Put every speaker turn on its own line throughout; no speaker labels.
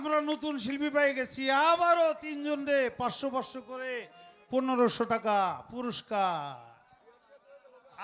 আমরা নতুন শিল্পী পেয়ে গেছি। আবারও তিনজন রে পাঁচশো পাঁচশো করে পনেরোশো টাকা পুরস্কার।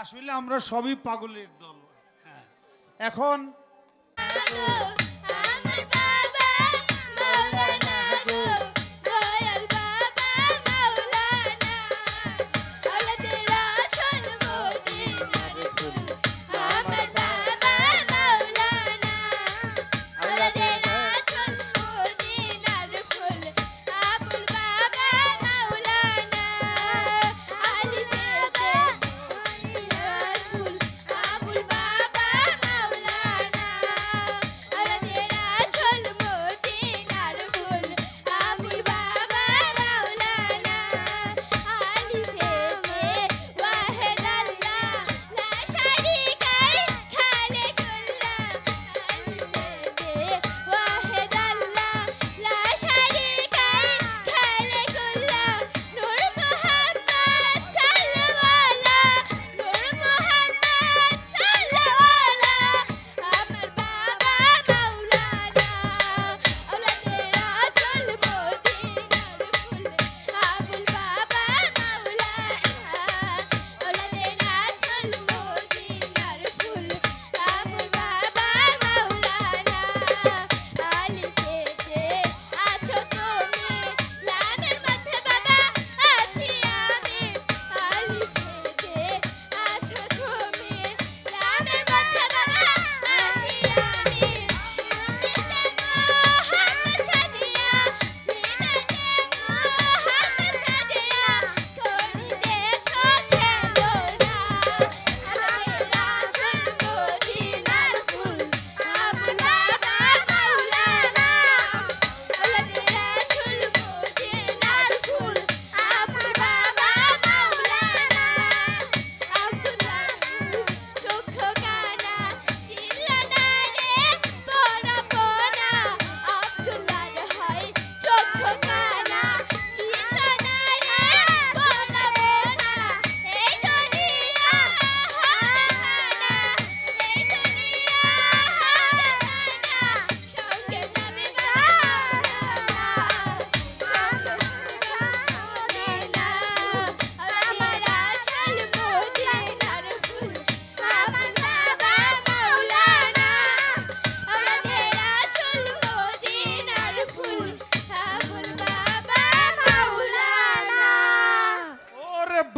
আসলে আমরা সবই পাগলের দল। হ্যাঁ। এখন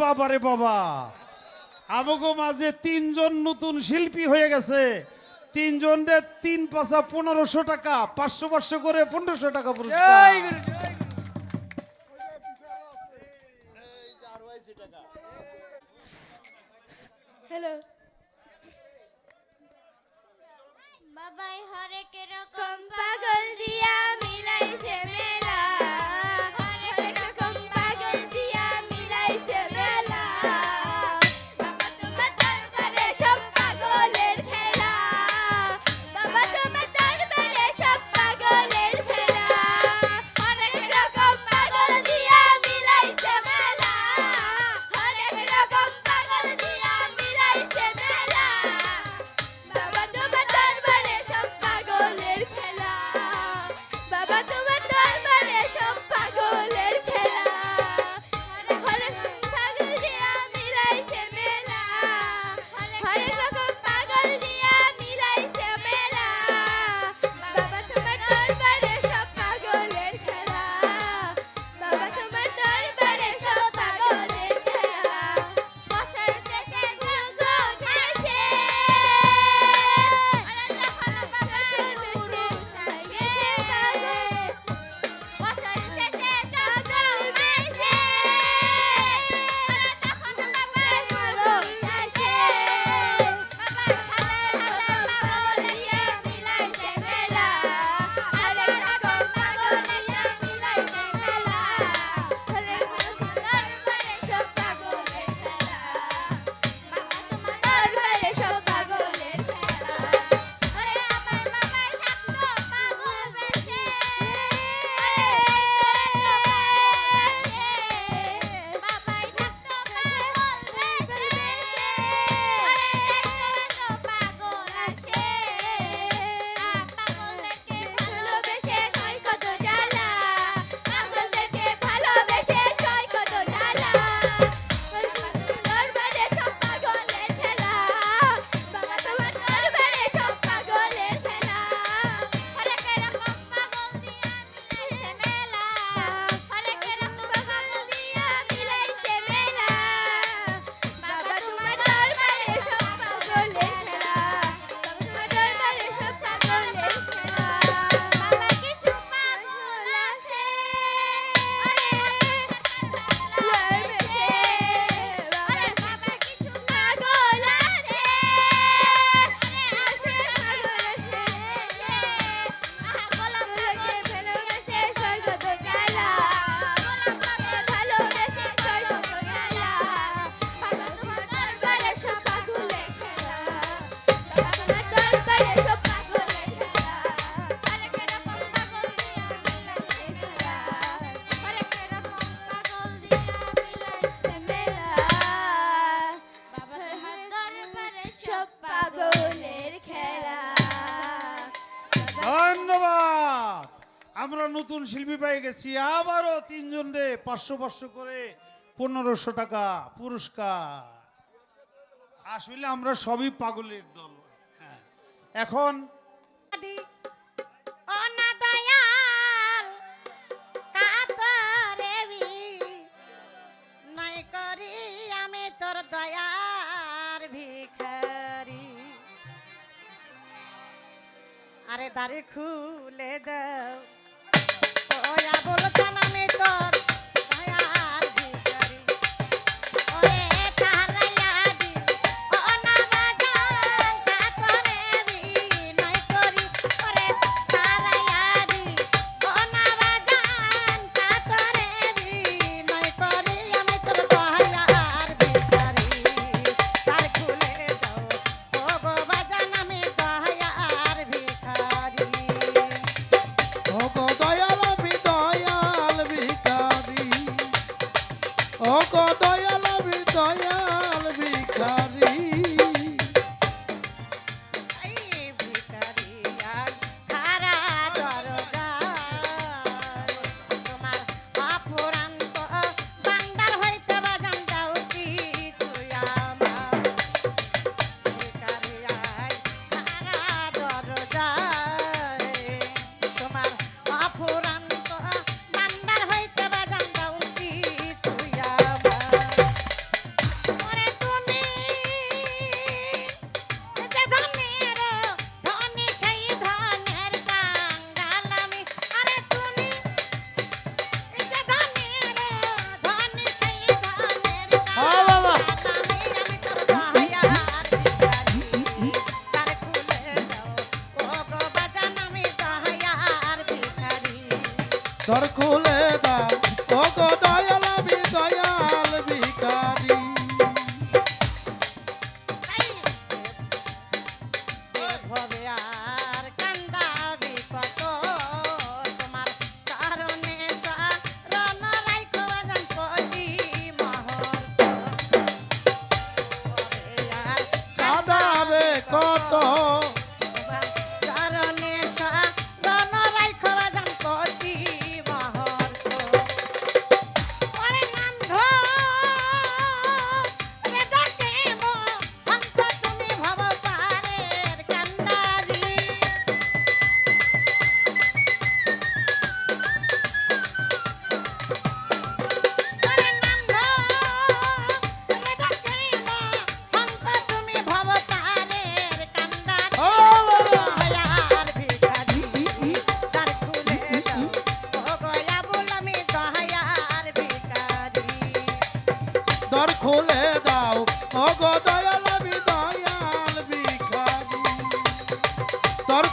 বাবা রে বাবা।
আবগো মাঝে তিনজন নতুন শিল্পী হয়ে গেছে। তিনজন রে তিন পাশা পনেরোশো টাকা পাঁচশো পাঁচশো করে পনেরোশো টাকা পুরস্কার।
হ্যালো বাবাই হরে কীরকম পাগল দিয়া মিলাইছে মেলা
আমরা নতুন শিল্পী পেয়ে গেছি। আবারও তিনজন রে পাঁচশো পাঁচশো করে পনেরোশো টাকা পুরস্কার। আসলে আমরা সবই পাগলের দল। হ্যাঁ। এখন
আরে দাঁড়িয়ে খুলে দাও। নামে তোর।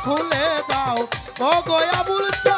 খুলে দাও। ও গয়া
বলছে